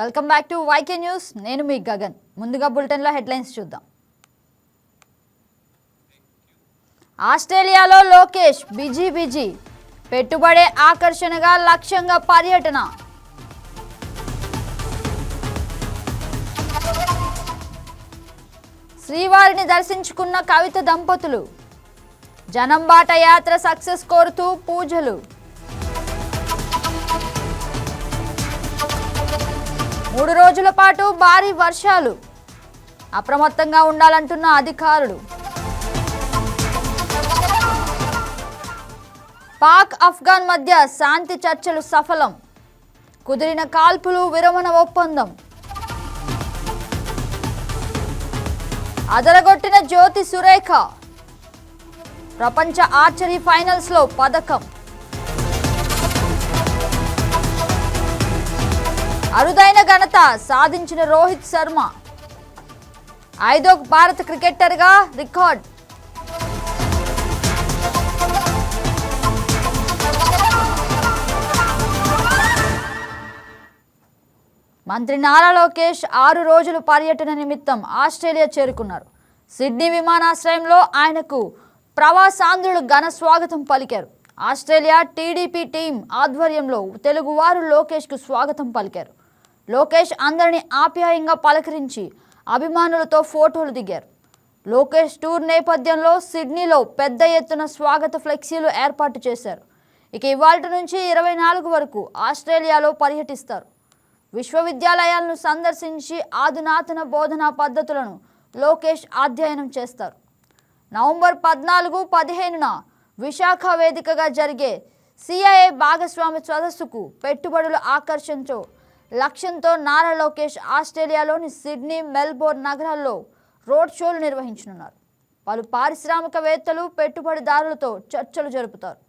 Welcome back to YK news నేను మీ గగన్. ముందుగా బులెటిన్లో హెడ్లైన్స్ చూద్దాం. ఆస్ట్రేలియాలో లోకేష్ బిజీ బిజీ. పెట్టుబడే ఆకర్షణగా లక్ష్యంగా పర్యటన. శ్రీవారిని దర్శించుకున్న కవిత దంపతులు. జనంబాట యాత్ర సక్సెస్ కోరుతూ పూజలు. మూడు రోజుల పాటు భారీ వర్షాలు. అప్రమత్తంగా ఉండాలంటున్న అధికారులు. పాక్ ఆఫ్ఘాన్ మధ్య శాంతి చర్చలు సఫలం. కుదిరిన కాల్పులు విరమణ ఒప్పందం. అదరగొట్టిన జ్యోతి సురేఖ. ప్రపంచ ఆర్చరీ ఫైనల్స్లో పథకం. అరుదైన ఘనత సాధించిన రోహిత్ శర్మ. ఐదో భారత క్రికెటర్గా రికార్డ్. మంత్రి నారా లోకేష్ ఆరు రోజుల పర్యటన నిమిత్తం ఆస్ట్రేలియా చేరుకున్నారు. సిడ్నీ విమానాశ్రయంలో ఆయనకు ప్రవాసాంధ్రులు ఘన స్వాగతం పలికారు. ఆస్ట్రేలియా టీడీపీ టీం ఆధ్వర్యంలో తెలుగువారు లోకేష్కు స్వాగతం పలికారు. లోకేష్ అందరినీ ఆప్యాయంగా పలకరించి అభిమానులతో ఫోటోలు దిగారు. లోకేష్ టూర్ నేపథ్యంలో సిడ్నీలో పెద్ద ఎత్తున స్వాగత ఫ్లెక్సీలు ఏర్పాటు చేశారు. ఇక ఇవాళ నుంచి ఇరవై నాలుగు వరకు ఆస్ట్రేలియాలో పర్యటిస్తారు. విశ్వవిద్యాలయాలను సందర్శించి ఆధునాతన బోధనా పద్ధతులను లోకేష్ అధ్యయనం చేస్తారు. నవంబర్ పద్నాలుగు పదిహేనున విశాఖ వేదికగా జరిగే సిఐఏ భాగస్వామి సదస్సుకు పెట్టుబడులు ఆకర్షించో లక్ష్యంతో నారా లోకేష్ ఆస్ట్రేలియాలోని సిడ్నీ మెల్బోర్న్ నగరాల్లో రోడ్ షోలు నిర్వహించనున్నారు. పలు పారిశ్రామికవేత్తలు పెట్టుబడిదారులతో చర్చలు జరుపుతారు.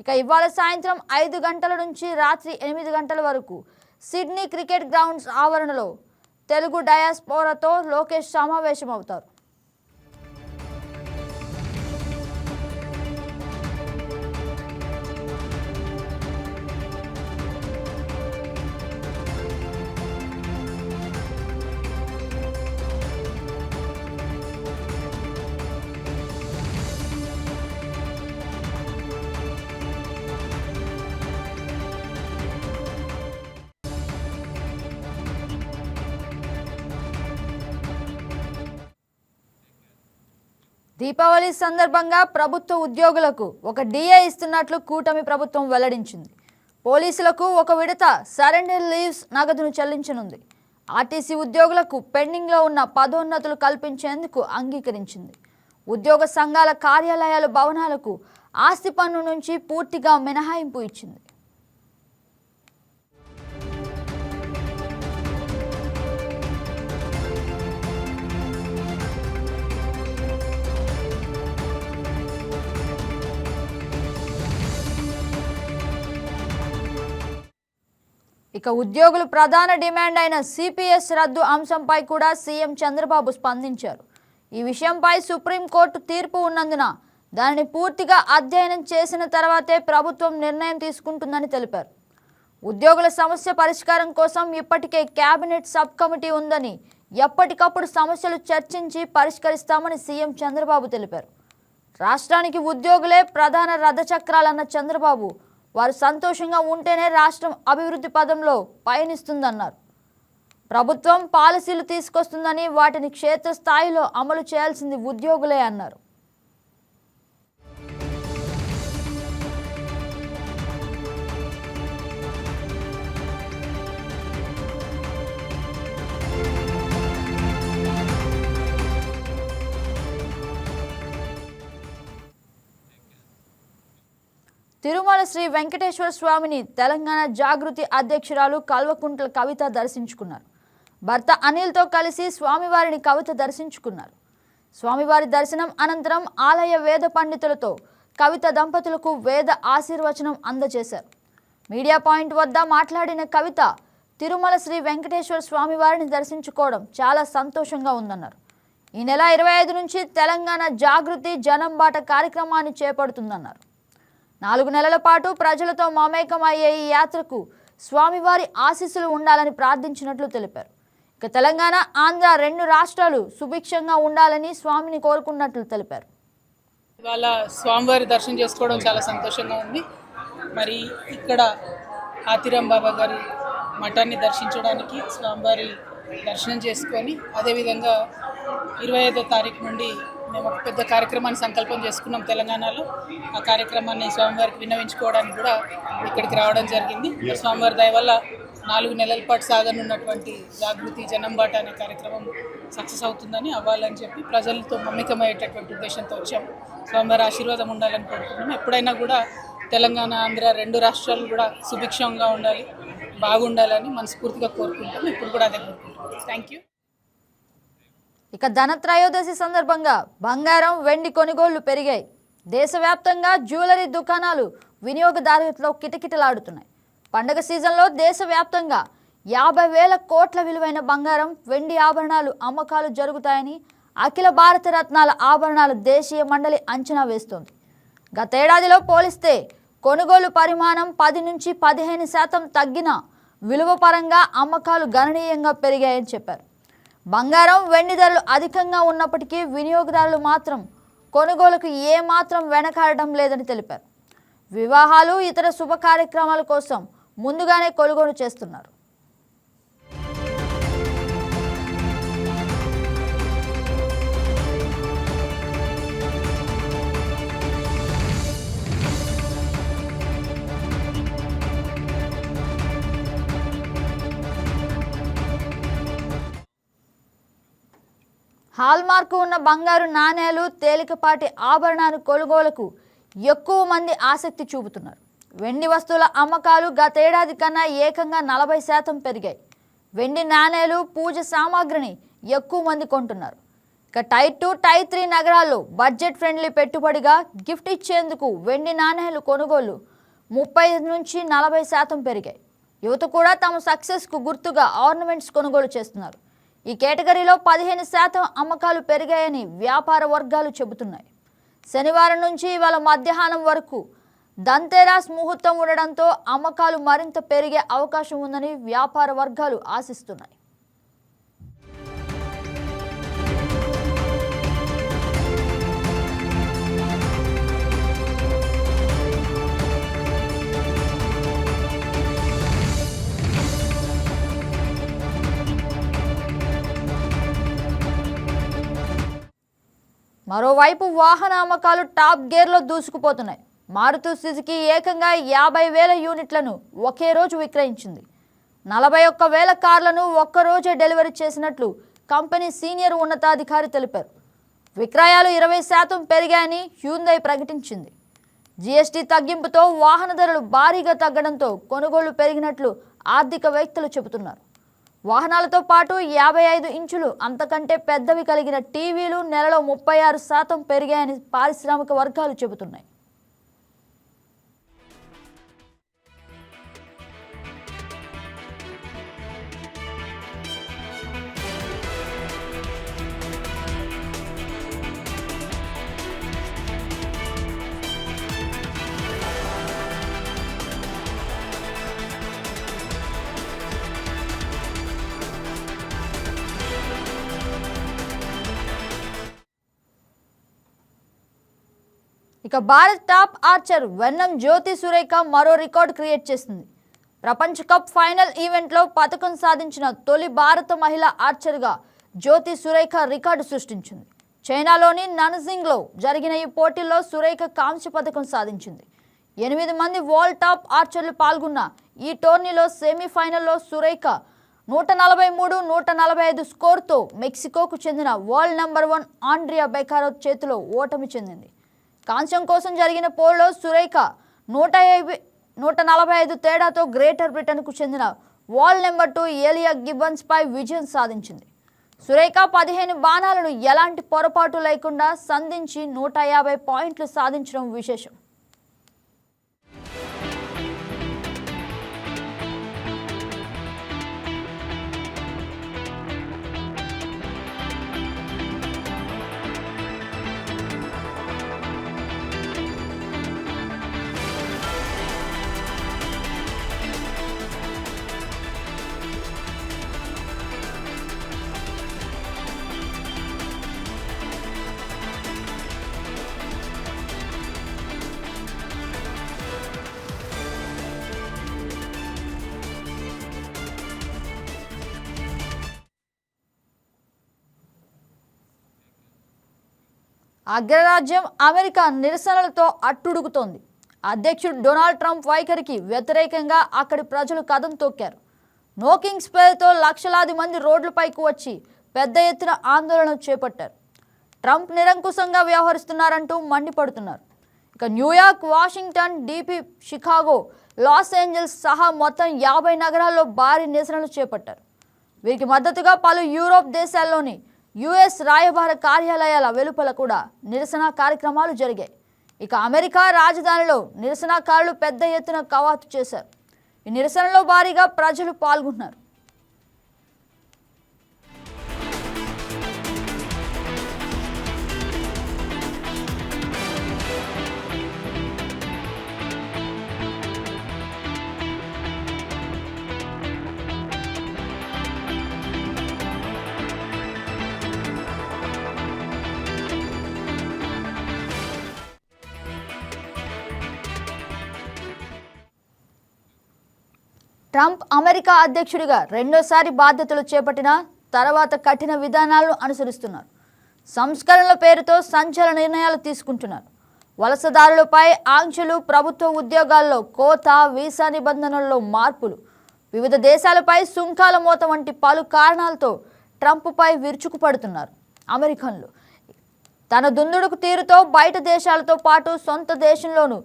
ఇక ఇవాళ సాయంత్రం ఐదు గంటల నుంచి రాత్రి ఎనిమిది గంటల వరకు సిడ్నీ క్రికెట్ గ్రౌండ్స్ ఆవరణలో తెలుగు డయాస్పోరాతో లోకేష్ సమావేశమవుతారు. దీపావళి సందర్భంగా ప్రభుత్వ ఉద్యోగులకు ఒక డిఏ ఇస్తున్నట్లు కూటమి ప్రభుత్వం వెల్లడించింది. పోలీసులకు ఒక విడత సరెండర్ లీవ్స్ నగదును చెల్లించనుంది. ఆర్టీసీ ఉద్యోగులకు పెండింగ్లో ఉన్న పదోన్నతులు కల్పించేందుకు అంగీకరించింది. ఉద్యోగ సంఘాల కార్యాలయాల భవనాలకు ఆస్తి పన్ను నుంచి పూర్తిగా మినహాయింపు ఇచ్చింది. ఇక ఉద్యోగులు ప్రధాన డిమాండ్ అయిన సిపిఎస్ రద్దు అంశంపై కూడా సీఎం చంద్రబాబు స్పందించారు. ఈ విషయంపై సుప్రీంకోర్టు తీర్పు ఉన్నందున దానిని పూర్తిగా అధ్యయనం చేసిన తర్వాతే ప్రభుత్వం నిర్ణయం తీసుకుంటుందని తెలిపారు. ఉద్యోగుల సమస్య పరిష్కారం కోసం ఇప్పటికే కేబినెట్ సబ్ కమిటీ ఉందని ఎప్పటికప్పుడు సమస్యలు చర్చించి పరిష్కరిస్తామని సీఎం చంద్రబాబు తెలిపారు. రాష్ట్రానికి ఉద్యోగులే ప్రధాన రథచక్రాలన్న చంద్రబాబు వారు సంతోషంగా ఉంటేనే రాష్ట్రం అభివృద్ధి పదంలో పయనిస్తుందన్నారు. ప్రభుత్వం పాలసీలు తీసుకొస్తుందని వాటిని క్షేత్రస్థాయిలో అమలు చేయాల్సింది ఉద్యోగులే అన్నారు. తిరుమల శ్రీ వెంకటేశ్వర స్వామిని తెలంగాణ జాగృతి అధ్యక్షురాలు కల్వకుంట్ల కవిత దర్శించుకున్నారు. భర్త అనిల్తో కలిసి స్వామివారిని కవిత దర్శించుకున్నారు. స్వామివారి దర్శనం అనంతరం ఆలయ వేద పండితులతో కవిత దంపతులకు వేద ఆశీర్వచనం అందజేశారు. మీడియా పాయింట్ వద్ద మాట్లాడిన కవిత తిరుమల శ్రీ వెంకటేశ్వర స్వామివారిని దర్శించుకోవడం చాలా సంతోషంగా ఉందన్నారు. ఈ నెల ఇరవై ఐదు నుంచి తెలంగాణ జాగృతి జనం బాట కార్యక్రమాన్ని చేపడుతుందన్నారు. నాలుగు నెలల పాటు ప్రజలతో మమేకమయ్యే ఈ యాత్రకు స్వామివారి ఆశీస్సులు ఉండాలని ప్రార్థించినట్లు తెలిపారు. ఇక తెలంగాణ ఆంధ్ర రెండు రాష్ట్రాలు సుభిక్షంగా ఉండాలని స్వామిని కోరుకున్నట్లు తెలిపారు. ఇవాళ స్వామివారి దర్శనం చేసుకోవడం చాలా సంతోషంగా ఉంది. మరి ఇక్కడ ఆతిరాం బాబా గారి మఠాన్ని దర్శించడానికి స్వామివారి దర్శనం చేసుకొని అదేవిధంగా ఇరవై ఐదో తారీఖు నుండి మేము ఒక పెద్ద కార్యక్రమాన్ని సంకల్పం చేసుకున్నాం తెలంగాణలో. ఆ కార్యక్రమాన్ని స్వామివారికి విన్నవించుకోవడానికి కూడా ఇక్కడికి రావడం జరిగింది. స్వామివారి దయ వల్ల నాలుగు నెలల పాటు సాగనున్నటువంటి జాగృతి జనంబాట అనే కార్యక్రమం సక్సెస్ అవుతుందని అవ్వాలని చెప్పి ప్రజలతో మమ్మికమయ్యేటటువంటి ఉద్దేశంతో వచ్చాము స్వామివారి ఆశీర్వాదం ఉండాలని కోరుకుంటున్నాం. ఎప్పుడైనా కూడా తెలంగాణ ఆంధ్ర రెండు రాష్ట్రాలు కూడా సుభిక్షంగా ఉండాలి బాగుండాలని మనస్ఫూర్తిగా కోరుకుంటాం ఇప్పుడు కూడా అదే కోరుకుంటాం థ్యాంక్ యూ ఇక ధనత్రయోదశి సందర్భంగా బంగారం వెండి కొనుగోళ్ళు పెరిగాయి. దేశవ్యాప్తంగా జ్యువెలరీ దుకాణాలు వినియోగదారులతో కిటకిటలాడుతున్నాయి. పండగ సీజన్లో దేశవ్యాప్తంగా యాభై వేల కోట్ల విలువైన బంగారం వెండి ఆభరణాలు అమ్మకాలు జరుగుతాయని అఖిల భారత రత్నాల ఆభరణాల దేశీయ మండలి అంచనా వేస్తోంది. గతేడాదిలో పోలిస్తే కొనుగోలు పరిమాణం పది నుంచి పదిహేను శాతం తగ్గిన విలువ పరంగా అమ్మకాలు గణనీయంగా పెరిగాయని చెప్పారు. బంగారం వెండి ధరలు అధికంగా ఉన్నప్పటికీ వినియోగదారులు మాత్రం కొనుగోలుకు ఏమాత్రం వెనకాడడం లేదని తెలిపారు. వివాహాలు ఇతర శుభ కార్యక్రమాల కోసం ముందుగానే కొనుగోలు చేస్తున్నారు. హాల్మార్క్ ఉన్న బంగారు నాణేలు తేలికపాటి ఆభరణాలు కొనుగోలుకు ఎక్కువ మంది ఆసక్తి చూపుతున్నారు. వెండి వస్తువుల అమ్మకాలు గతేడాది కన్నా ఏకంగా నలభై శాతం పెరిగాయి. వెండి నాణేలు పూజ సామాగ్రిని ఎక్కువ మంది కొంటున్నారు. ఇక టై టూ టై త్రీ నగరాల్లో బడ్జెట్ ఫ్రెండ్లీ పెట్టుబడిగా గిఫ్ట్ ఇచ్చేందుకు వెండి నాణేలు కొనుగోలు ముప్పై నుంచి నలభై శాతం పెరిగాయి. యువత కూడా తమ సక్సెస్కు గుర్తుగా ఆర్నమెంట్స్ కొనుగోలు చేస్తున్నారు. ఈ కేటగిరీలో పదిహేను శాతం అమ్మకాలు పెరిగాయని వ్యాపార వర్గాలు చెబుతున్నాయి. శనివారం నుంచి ఇవాళ మధ్యాహ్నం వరకు దంతేరాస్ ముహూర్తం ఉండడంతో అమ్మకాలు మరింత పెరిగే అవకాశం ఉందని వ్యాపార వర్గాలు ఆశిస్తున్నాయి. మరోవైపు వాహన అమ్మకాలు టాప్ గేర్లో దూసుకుపోతున్నాయి. మారుతు సుజుకి ఏకంగా యాభై వేల యూనిట్లను ఒకే రోజు విక్రయించింది. నలభై ఒక్క వేల కార్లను ఒక్కరోజే డెలివరీ చేసినట్లు కంపెనీ సీనియర్ ఉన్నతాధికారి తెలిపారు. విక్రయాలు ఇరవై శాతం పెరిగాయని హ్యూందై ప్రకటించింది. జీఎస్టీ తగ్గింపుతో వాహన ధరలు భారీగా తగ్గడంతో కొనుగోలు పెరిగినట్లు ఆర్థికవేత్తలు చెబుతున్నారు. వాహనాలతో పాటు యాభై ఐదు ఇంచులు అంతకంటే పెద్దవి కలిగిన టీవీలు నెలలో ముప్పై ఆరు శాతం పెరిగాయని పారిశ్రామిక వర్గాలు చెబుతున్నాయి. ఇక భారత్ టాప్ ఆర్చర్ వెన్నం జ్యోతి సురేఖ మరో రికార్డ్ క్రియేట్ చేసింది. ప్రపంచ కప్ ఫైనల్ ఈవెంట్లో పథకం సాధించిన తొలి భారత మహిళా ఆర్చర్గా జ్యోతి సురేఖ రికార్డు సృష్టించింది. చైనాలోని నన్జింగ్లో జరిగిన ఈ పోటీల్లో సురేఖ కాంస్య పథకం సాధించింది. ఎనిమిది మంది వరల్డ్ టాప్ ఆర్చర్లు పాల్గొన్న ఈ టోర్నీలో సెమీఫైనల్లో సురేఖ నూట నలభై మూడు నూట నలభై ఐదు స్కోర్తో మెక్సికోకు చెందిన world number one Andrea Becerra చేతిలో ఓటమి చెందింది. కాంస్యం కోసం జరిగిన పోల్లో సురేఖ నూట యాభై నూట నలభై ఐదు తేడాతో గ్రేటర్ బ్రిటన్కు చెందిన వాల్ నెంబర్ టూ ఏలియా గిబ్బన్స్పై విజయం సాధించింది. సురేఖ పదిహేను బాణాలను ఎలాంటి పొరపాటు లేకుండా సంధించి నూట యాభై పాయింట్లు సాధించడం విశేషం. అగ్రరాజ్యం అమెరికా నిరసనలతో అట్టుడుగుతోంది. అధ్యక్షుడు డొనాల్డ్ ట్రంప్ వైఖరికి వ్యతిరేకంగా అక్కడి ప్రజలు కథం తొక్కారు. నోకింగ్స్ పేరుతో లక్షలాది మంది రోడ్లపైకి వచ్చి పెద్ద ఎత్తున ఆందోళన చేపట్టారు. ట్రంప్ నిరంకుశంగా వ్యవహరిస్తున్నారంటూ మండిపడుతున్నారు. ఇక New York Washington DC Chicago Los Angeles సహా మొత్తం యాభై నగరాల్లో భారీ నిరసనలు చేపట్టారు. వీరికి మద్దతుగా పలు యూరోప్ దేశాల్లోని యుఎస్ రాయబార కార్యాలయాల వెలుపల కూడా నిరసన కార్యక్రమాలు జరిగాయి. ఇక అమెరికా రాజధానిలో నిరసనకారులు పెద్ద ఎత్తున కవాతు చేశారు. ఈ నిరసనలో భారీగా ప్రజలు పాల్గొన్నారు. ట్రంప్ అమెరికా అధ్యక్షుడిగా రెండోసారి బాధ్యతలు చేపట్టిన తర్వాత కఠిన విధానాలను అనుసరిస్తున్నారు. సంస్కరణల పేరుతో సంచలన నిర్ణయాలు తీసుకుంటున్నారు. వలసదారులపై ఆంక్షలు ప్రభుత్వ ఉద్యోగాల్లో కోత వీసా నిబంధనల్లో మార్పులు వివిధ దేశాలపై సుంకాల మోత వంటి పలు కారణాలతో ట్రంప్పై విరుచుకుపడుతున్నారు అమెరికన్లు. తన దుందుడుకు తీరుతో బయట దేశాలతో పాటు సొంత దేశంలోనూ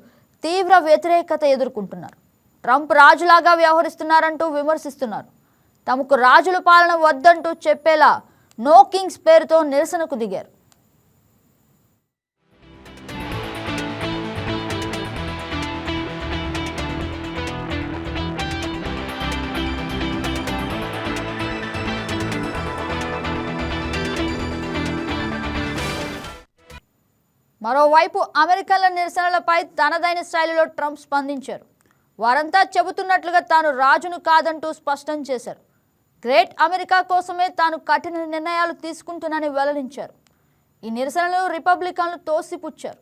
తీవ్ర వ్యతిరేకత ఎదుర్కొంటున్నారు. ట్రంప్ రాజులాగా వ్యవహరిస్తున్నారంటూ విమర్శిస్తున్నారు. తమకు రాజుల పాలన వద్దంటూ చెప్పేలా నో కింగ్స్ పేరుతో నిరసనకు దిగారు. మరోవైపు అమెరికాల నిరసనలపై తనదైన శైలిలో ట్రంప్ స్పందించారు. వారంతా చెబుతున్నట్లుగా తాను రాజును కాదంటూ స్పష్టం చేశారు. గ్రేట్ అమెరికా కోసమే తాను కఠిన నిర్ణయాలు తీసుకుంటున్నానని వెల్లడించారు. ఈ నిరసనలు రిపబ్లికన్లు తోసిపుచ్చారు.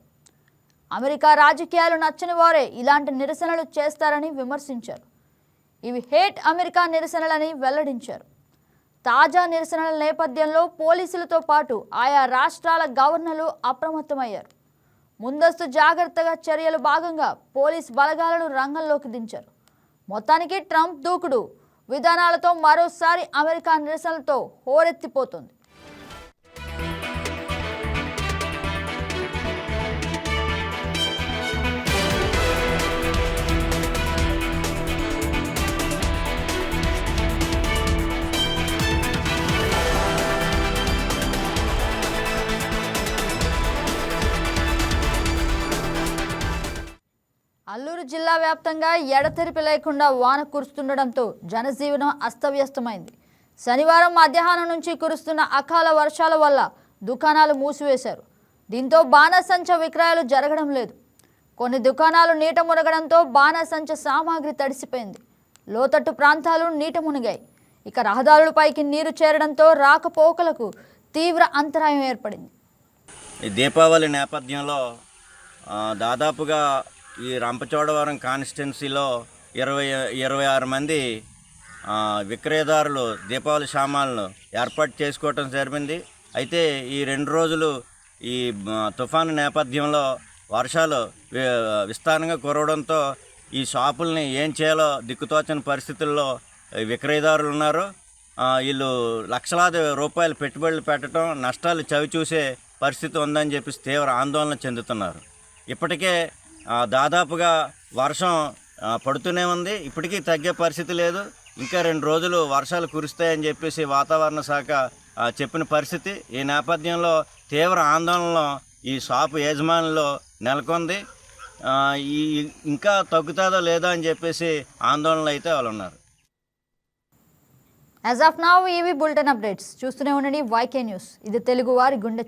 అమెరికా రాజకీయాలు నచ్చని వారే ఇలాంటి నిరసనలు చేస్తారని విమర్శించారు. ఇవి హేట్ అమెరికా నిరసనలని వెల్లడించారు. తాజా నిరసనల నేపథ్యంలో పోలీసులతో పాటు ఆయా రాష్ట్రాల గవర్నర్లు అప్రమత్తమయ్యారు. ముందస్తు జాగ్రత్తగా చర్యలు భాగంగా పోలీస్ బలగాలను రంగంలోకి దించారు. మొత్తానికి ట్రంప్ దూకుడు. విధానాలతో మరోసారి అమెరికా నిరసనలతో హోరెత్తిపోతుంది. అల్లూరు జిల్లా వ్యాప్తంగా ఎడతెరిపి లేకుండా వాన కురుస్తుండడంతో జనజీవనం అస్తవ్యస్తమైంది. శనివారం మధ్యాహ్నం నుంచి కురుస్తున్న అకాల వర్షాల వల్ల దుకాణాలు మూసివేశారు. దీంతో బాణసంచ విక్రయాలు జరగడం లేదు. కొన్ని దుకాణాలు నీట మునగడంతో బాణసంచ సామాగ్రి తడిసిపోయింది. లోతట్టు ప్రాంతాలు నీట మునిగాయి. ఇక రహదారులపైకి నీరు చేరడంతో రాకపోకలకు తీవ్ర అంతరాయం ఏర్పడింది. ఈ దీపావళి నేపథ్యంలో దాదాపుగా ఈ రంపచోడవరం కాన్స్టిట్యున్సీలో ఇరవై ఇరవై ఆరు మంది విక్రయదారులు దీపావళి సామాన్లు ఏర్పాటు చేసుకోవటం జరిగింది. అయితే ఈ రెండు రోజులు ఈ తుఫాను నేపథ్యంలో వర్షాలు విస్తారంగా కురవడంతో ఈ షాపుల్ని ఏం చేయాలో దిక్కుతోచని పరిస్థితుల్లో విక్రయదారులు ఉన్నారు. వీళ్ళు లక్షలాది రూపాయలు పెట్టుబడులు పెట్టడం నష్టాలు చవి చూసే పరిస్థితి ఉందని చెప్పి తీవ్ర ఆందోళన చెందుతున్నారు. ఇప్పటికే దాదాపుగా వర్షం పడుతూనే ఉంది. ఇప్పటికీ తగ్గే పరిస్థితి లేదు. ఇంకా రెండు రోజులు వర్షాలు కురుస్తాయని చెప్పేసి వాతావరణ శాఖ చెప్పిన పరిస్థితి. ఈ నేపథ్యంలో తీవ్ర ఆందోళనలో ఈ షాపు యజమానులు నెలకొంది. ఈ ఇంకా తగ్గుతుందో లేదో అని చెప్పేసి ఆందోళనలు అయితే వాళ్ళు ఉన్నారు. యాజ్ ఆఫ్ నౌ ఇవి బులెటిన్ అప్డేట్స్ చూస్తూనే ఉండండి. వైకే న్యూస్ ఇది తెలుగు వారి గుండె